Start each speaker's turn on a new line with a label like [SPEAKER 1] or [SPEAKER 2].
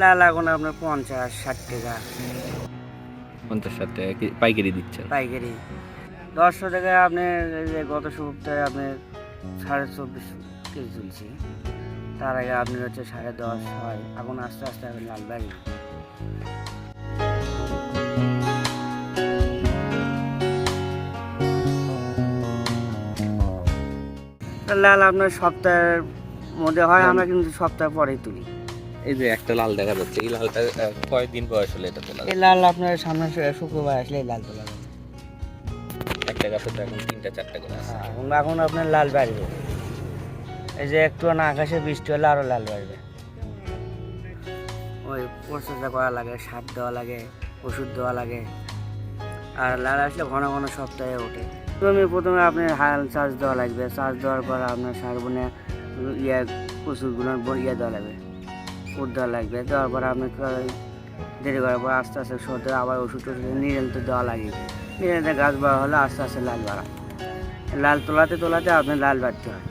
[SPEAKER 1] লাল এখন আপনার পঞ্চাশ ষাট টাকা।
[SPEAKER 2] পঞ্চাশ ষাট টাকা পাইকারি দিচ্ছেন?
[SPEAKER 1] পাইকারি। দশশো টাকা আপনার যে গত সপ্তাহে আপনার সাড়ে চব্বিশ কেজি তুলছি। তার আগে আপনার হচ্ছে সাড়ে দশ হয় এখন আস্তে আস্তে এখন লাল বাড়ি। লাল আপনার সপ্তাহের মধ্যে হয় আমরা কিন্তু সপ্তাহ পরেই তুলি।
[SPEAKER 2] এই যে একটা লাল দেখা যাচ্ছে এই লালটা আহ, কয়দিন বয়স হলে এটা তোলা
[SPEAKER 1] এই লাল আপনার সামনে শুক্রবার আসলে এই লাল তোলা যাবে।
[SPEAKER 2] একটা গাছে তো এখন তিনটা চারটা করে আছে।
[SPEAKER 1] হ্যাঁ, এখন আপনার লাল বাড়বে। এই যে একটু না আকাশে বৃষ্টি হলে আরও লাল বাড়বে। ওই পরিচর্যা করা লাগে সার দেওয়া লাগে ওষুধ দেওয়া লাগে। আর লাল আসলে ঘন ঘন সপ্তাহে ওঠে। প্রথমে প্রথমে আপনার হাল চার্জ দেওয়া লাগবে। চার্জ দেওয়ার পর আপনার সার বনে ইয়ে কচুরগুলো ইয়ে দেওয়া লাগবে। উঠ দেওয়া লাগবে। দেওয়ার পর আপনি দেরি করার পর আস্তে আস্তে সর্দে, আবার ওষুধ টষুধ নিরেন্ত দেওয়া লাগে নিরেলতে গাছ বড় হলে, আস্তে আস্তে লাল বাড়া। লাল তোলাতে তোলাতে আপনি লাল বাড়তে হয়